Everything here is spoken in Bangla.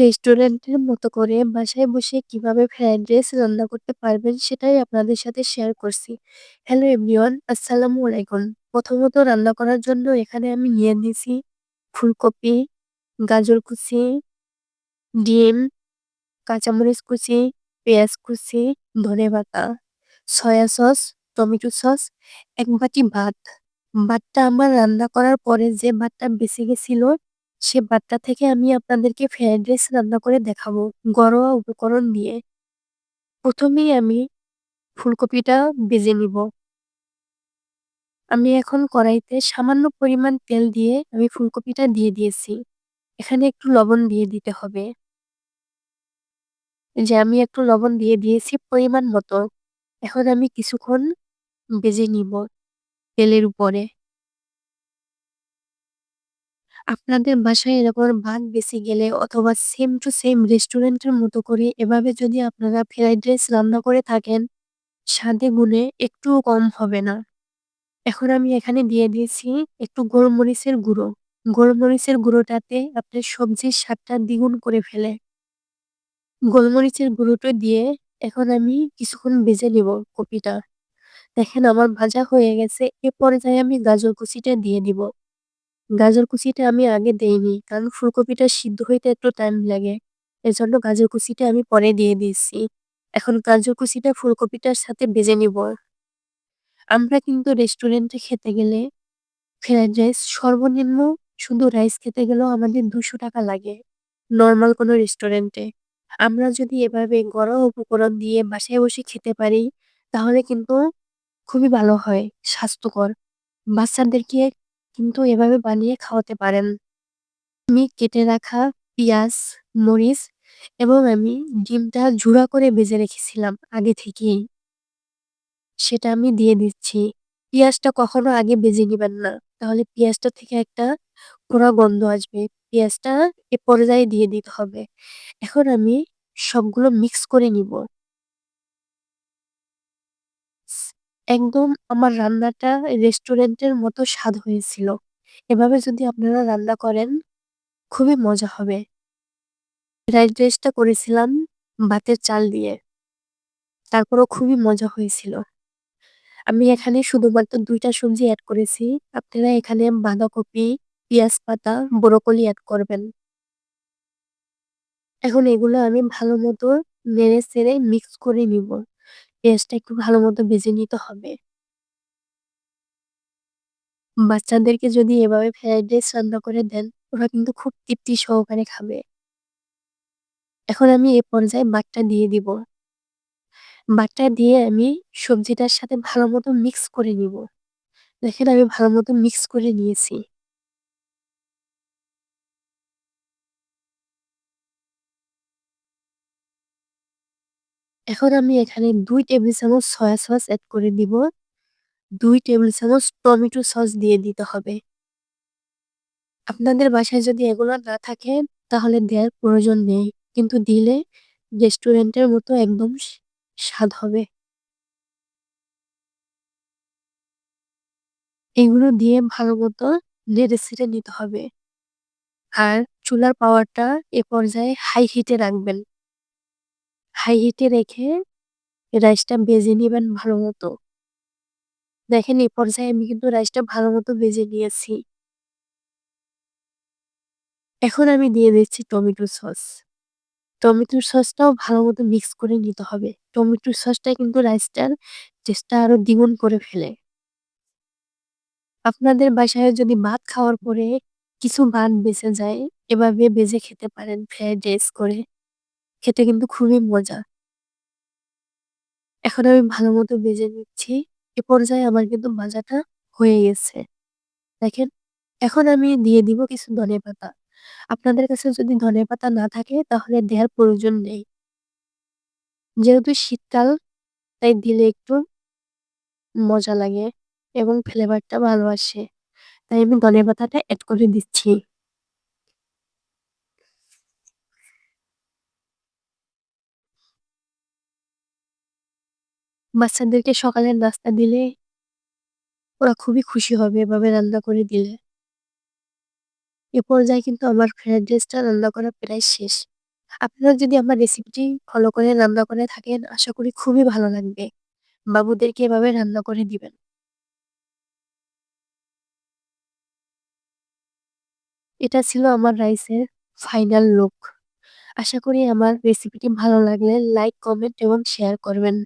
রেস্টুরেন্টের মতো করে বাসায় বসে কীভাবে ফ্রাইড রাইস রান্না করতে পারবেন সেটাই আপনাদের সাথে শেয়ার করছি। হ্যালো এভরিওয়ান, আসসালামু আলাইকুম। প্রথমত রান্না করার জন্য এখানে আমি নিয়ে নিয়েছি ফুলকপি, গাজর কুচি, ডিম, কাঁচামরিচ কুচি, পেঁয়াজ কুচি, ধনেপাতা, সয়া সস, টমেটো সস, এক বাটি ভাত। ভাতটা আমার রান্না করার পরে যে ভাতটা বেঁচে গেছিল সে ভাতটা থেকে আমি আপনাদেরকে ফ্রাইড রাইস রান্না করে দেখাবো ঘরোয়া উপকরণ দিয়ে। প্রথমেই আমি ফুলকপিটা ভেজে নিব। আমি এখন কড়াইতে সামান্য পরিমাণ তেল দিয়ে আমি ফুলকপিটা দিয়ে দিয়েছি। এখানে একটু লবণ দিয়ে দিতে হবে। যে আমি একটু লবণ দিয়ে দিয়েছি পরিমাণ মতো। এখন আমি কিছুক্ষণ ভেজে নিব তেলের উপরে। আপনাদের বাসায় এরকম ভাত বেঁচে গেলে অথবা সেম টু সেম রেস্টুরেন্টের মতো করে এভাবে যদি আপনারা ফ্রাইড রাইস রান্না করে থাকেন, স্বাদে গুণে একটুও কম হবে না। এখন আমি এখানে দিয়ে দিয়েছি একটু গোলমরিচের গুঁড়ো। গোলমরিচের গুঁড়োটাতে আপনার সবজির স্বাদটা দ্বিগুণ করে ফেলে। গোলমরিচের গুঁড়োটা দিয়ে এখন আমি কিছুক্ষণ ভেজে নিব কপিটা। দেখেন আমার ভাজা হয়ে গেছে। এ পর্যায়ে আমি গাজর কুচিটা দিয়ে দিব। গাজর কুচিটা আমি আগে দেইনি, কারণ ফুলকপিটা সিদ্ধ হইতে একটু টাইম লাগে। এজন্য গাজর কুচিটা আমি পরে দিয়ে দিয়েছি। এখন গাজর কুচিটা ফুলকপিটার সাথে ভেজে নিব। আমরা কিন্তু রেস্টুরেন্টে খেতে গেলে ফ্রাইড রাইস সর্বনিম্ন শুধু রাইস খেতে গেলেও আমাদের দুশো টাকা লাগে নর্মাল কোনো রেস্টুরেন্টে আমরা যদি এভাবে গরম উপকরণ দিয়ে বাসায় বসে খেতে পারি, তাহলে কিন্তু খুবই ভালো হয়, স্বাস্থ্যকর। বাচ্চাদেরকে কিন্তু এভাবে বানিয়ে খাওয়াতে পারেন। আমি কেটে রাখা পেঁয়াজ, মরিচ এবং আমি ডিমটা ঝুড়া করে ভেজে রেখেছিলাম আগে থেকেই। সেটা আমি দিয়ে দিচ্ছি। পেঁয়াজটা কখনো আগে ভেজে নিবেন না। তাহলে পেঁয়াজটা থেকে একটা পোড়া গন্ধ আসবে। পেঁয়াজটা এ পর্যায়ে দিয়ে দিতে হবে। এখন আমি সবগুলো মিক্স করে নিব। একদম আমার রান্নাটা রেস্টুরেন্টের মতো স্বাদ হয়েছিল। এভাবে যদি আপনারা রান্না করেন খুবই মজা হবে। ফ্রাইড রাইসটা করেছিলাম ভাতের চাল দিয়ে। তারপরও খুবই মজা হয়েছিল। আমি এখানে শুধুমাত্র দুইটা সবজি অ্যাড করেছি। আপনারা এখানে বাঁধাকপি, পেঁয়াজ পাতা, ব্রোকলি অ্যাড করবেন। এখন এগুলো আমি ভালো মতো নেড়ে চেড়ে মিক্স করে নিব। পেঁয়াজটা একটু ভালো মতো ভেজে নিতে হবে। বাচ্চাদেরকে যদি এভাবে ফ্রাইড রাইস রান্না করে দেন, ওরা কিন্তু খুব তৃপ্তি সহকারে খাবে। এখন আমি এ পর্যায়ে বাটটা দিয়ে দিব। বাটটা দিয়ে আমি সবজিটার সাথে ভালো মতো মিক্স করে নিব। দেখেন আমি ভালো মতো মিক্স করে নিয়েছি। এখন আমি এখানে দুই টেবিল চামচ সয়া সস অ্যাড করে দিব। দুই টেবিল চামচ টমেটো সস দিয়ে দিতে হবে। আপনাদের বাসায় যদি এগুলো না থাকে, তাহলে দেওয়ার প্রয়োজন নেই কিন্তু দিলে রেস্টুরেন্টের মতো একদম স্বাদ হবে এগুলো দিয়ে ভালো মতো নেড়ে ছেড়ে নিতে হবে আর চুলার পাওয়ারটা এ পর্যায়ে হাই হিটে রাখবেন হাই হিটে রেখে রাইসটা বেজে নেবেন ভালো মতো দেখেন এ পর্যায়ে আমি কিন্তু রাইসটা ভালো মতো বেজে নিয়েছি। এখন আমি দিয়ে দিচ্ছি টমেটো সস। টমেটো সসটাও ভালো মতো মিক্স করে নিতে হবে। টমেটো সসটা কিন্তু রাইসটার টেস্টটা আরও দ্বিগুণ করে ফেলে। আপনাদের বাসায় যদি ভাত খাওয়ার পরে কিছু ভাত বেঁচে যায়, এভাবে বেজে খেতে পারেন ফ্রাইড রাইস করে। খেতে কিন্তু খুবই মজা। এখন আমি ভালো মতো বেজে নিচ্ছি। এ পর্যায়ে আমার কিন্তু ভাজাটা হয়ে গেছে। দেখেন, এখন আমি দিয়ে দিব কিছু ধনে পাতা। আপনাদের কাছে যদি ধনে পাতা না থাকে, তাহলে দেওয়ার প্রয়োজন নেই। যেহেতু শীতকাল, তাই দিলে একটু মজা লাগে এবং ফ্লেভারটা ভালো আসে। তাই আমি ধনে পাতাটা অ্যাড করে দিচ্ছি। বাচ্চাদেরকে সকালের নাস্তা দিলে ওরা খুবই খুশি হবে এভাবে রান্না করে দিলে এ পর্যায়ে কিন্তু আমার ফ্রাইড রাইসটা রান্না করা প্রায় শেষ আপনারা যদি আমার রেসিপিটি ফলো করে রান্না করে থাকেন আশা করি খুবই ভালো লাগবে। বাবুদেরকে এভাবে রান্না করে দিবেন। এটা ছিল আমার রাইসের ফাইনাল লুক। আশা করি আমার রেসিপিটি ভালো লাগলে লাইক, কমেন্ট এবং শেয়ার করবেন।